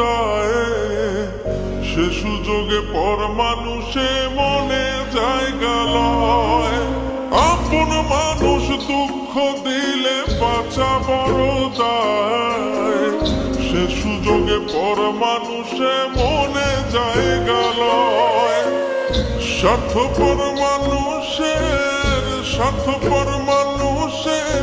দায় সে সুযোগে পর মানুষে মনে জায়গা লয়। আপন মানুষ দুঃখ দিলে বাঁচা বড় দায়। সে সুযোগে পর মানুষে মনে জায়গা লয়। স্বার্থপর মানুষের স্বার্থপর মানুষের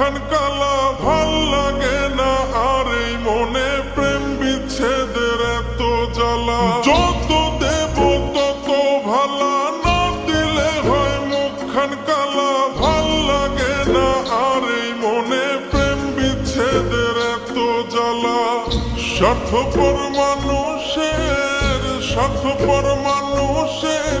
মুখখান কালা ভালো লাগে না, আর এই মনে প্রেম বিচ্ছেদের এত জ্বালা। যত দেব, তত ভালা না দিলে হয় মুখখান কালা ভালো লাগে না, আর এই মনে প্রেম বিচ্ছেদের এত জ্বালা। স্বার্থপর মানুষের স্বার্থপর মানুষের